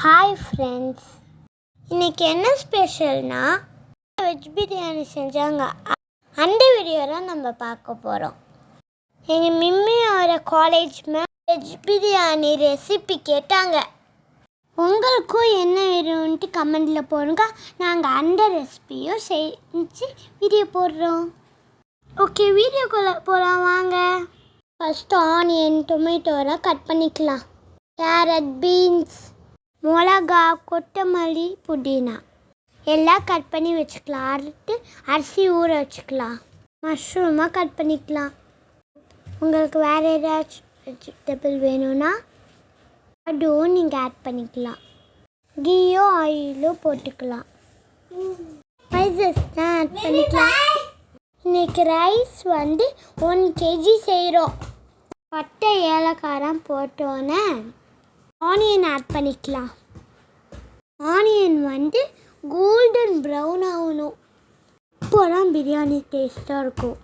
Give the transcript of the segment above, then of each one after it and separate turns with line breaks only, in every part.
Hi friends இன்றைக்கி என்ன ஸ்பெஷல்னா veg biryani செஞ்சாங்க. அந்த வீடியோ தான் நம்ம பார்க்க போகிறோம் எங்கள் மிம்மியோட college ma'am veg biryani recipe கேட்டாங்க. உங்களுக்கும் என்ன வேணும்ன்ட்டு கமெண்டில் போடுங்க. நாங்கள் அந்த ரெசிபியும் செஞ்சு வீடியோ போடுறோம். ஓகே வீடியோக்குள்ளே போகலாம் வாங்க. ஃபஸ்ட்டு ஆனியன் டொமேட்டோலாம் கட் பண்ணிக்கலாம். கேரட் பீன்ஸ் மிளகா கொத்தமல்லி புதினா. எல்லாம் கட் பண்ணி வச்சுக்கலாம். அறுத்து அரிசி ஊற வச்சுக்கலாம். மஷ்ரூமாக கட் பண்ணிக்கலாம். உங்களுக்கு வேறு ஏதாச்சும் வெஜிடபிள் வேணும்னா அதுவும் நீங்கள் ஆட் பண்ணிக்கலாம். கீயோ ஆயிலோ போட்டுக்கலாம். ஸ்பைசஸ் தான் ஆட் பண்ணிக்கலாம். இன்னைக்கு ரைஸ் வந்து ஒன் கேஜி செய்கிறோம் பட்டை ஏலக்காரம் போட்டோன்னே ஆனியன் ஆட் பண்ணிக்கலாம். ஆனியன் வந்து கோல்டன் ப்ரௌன் ஆகணும். அப்போதான் பிரியாணி டேஸ்ட்டாக இருக்கும்.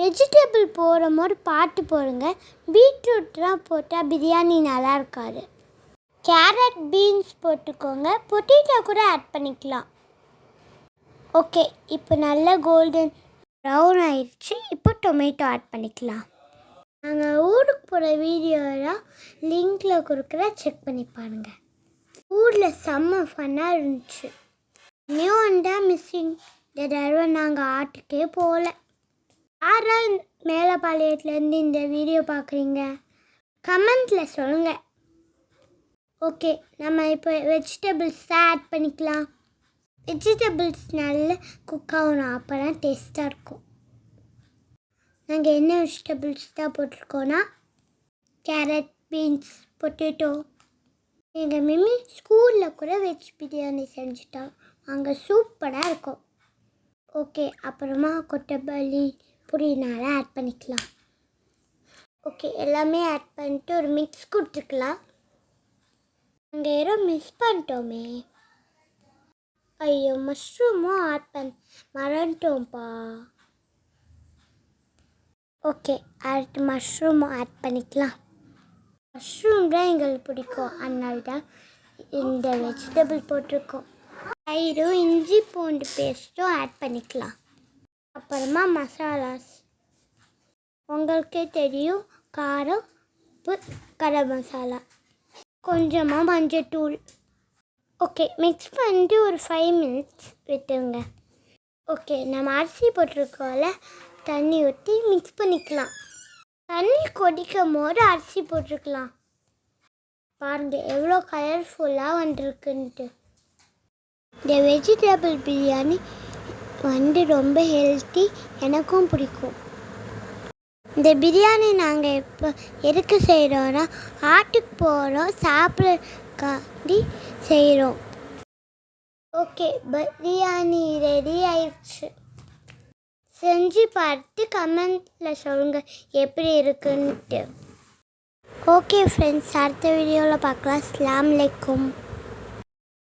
வெஜிடபிள் போகிற மாதிரி பார்த்து போடுங்க. பீட்ரூட்லாம் போட்டால் பிரியாணி நல்லா இருக்காது. கேரட் பீன்ஸ் போட்டுக்கோங்க. பொட்டேட்டோ கூட ஆட் பண்ணிக்கலாம். ஓகே இப்போ நல்ல கோல்டன் ப்ரௌன் ஆயிடுச்சு இப்போ டொமேட்டோ ஆட் பண்ணிக்கலாம். நாங்கள் ஊர் போகிற வீடியோலாம் லிங்கில் கொடுக்குற செக் பண்ணி பாருங்கள் ஊரில் செம்ம ஃபன்னாக இருந்துச்சு. நியூ அண்டா மிஸ்ஸிங் இந்த தடவை நாங்கள் ஆட்டுக்கே போகல யாரா மேலப்பாளையத்துலேருந்து இந்த வீடியோ பார்க்குறீங்க கமெண்ட்டில் சொல்லுங்கள் ஓகே நம்ம இப்போ வெஜிடபிள்ஸ் ஆட் பண்ணிக்கலாம். வெஜிடபிள்ஸ் நல்லா குக் ஆகணும் அப்போ தான் டேஸ்ட்டாக இருக்கும். நாங்கள் என்ன வெஜிடபிள்ஸ் தான் போட்டிருக்கோன்னா கேரட் பீன்ஸ் பொட்டேட்டோ எங்கள் மிம்மி ஸ்கூலில் கூட வெஜ் பிரியாணி செஞ்சுட்டோம் அங்கே சூப்பராக இருக்கும். ஓகே அப்புறமா கொத்தமல்லி புதினால ஆட் பண்ணிக்கலாம். ஓகே எல்லாமே ஆட் பண்ணிட்டு ஒரு மிக்ஸ் கொடுத்துக்கலாம். அங்கே ஏதோ மிஸ் பண்ணிட்டோமே. ஐயோ மஷ்ரூமும் ஆட் பண்ண மறந்துட்டோம்ப்பா ஓகே அடுத்து மஷ்ரூமும் ஆட் பண்ணிக்கலாம். மஷ்ரூம் தான் எங்களுக்கு பிடிக்கும். அதனால தான் இந்த வெஜிடபிள் போட்டிருக்கோம். தயிரும் இஞ்சி பூண்டு பேஸ்ட்டும் ஆட் பண்ணிக்கலாம். அப்புறமா மசாலாஸ். உங்களுக்கே தெரியும் காரம் உப்பு கரம் மசாலா. கொஞ்சமாக மஞ்சத்தூள். ஓகே மிக்ஸ் பண்ணிட்டு ஒரு ஃபைவ் மினிட்ஸ் விட்டுருங்க. ஓகே நம்ம அரிசி போட்டிருக்கோம்ல தண்ணி ஊற்றி மிக்ஸ் பண்ணிக்கலாம். தண்ணி கொதிக்கும் போது அரிசி போட்டுருக்கலாம் பாருங்க எவ்வளோ கலர்ஃபுல்லாக வந்திருக்குன்ட்டு இந்த வெஜிடபிள் பிரியாணி வந்து ரொம்ப ஹெல்த்தி எனக்கும் பிடிக்கும். இந்த பிரியாணி நாங்கள் இப்போ எதுக்கு செய்கிறோன்னா ஆட்டுக்கு போகிறோம் சாப்பிட்றக்காண்டி செய்கிறோம் ஓகே பிரியாணி ரெடி ஆயிடுச்சு செஞ்சு பார்த்து கமெண்ட்டில் சொல்லுங்கள் எப்படி இருக்குன்ட்டு. ஓகே ஃப்ரெண்ட்ஸ் அடுத்த வீடியோவில் பார்க்கலாம். ஸ்லாம் லைக்கும்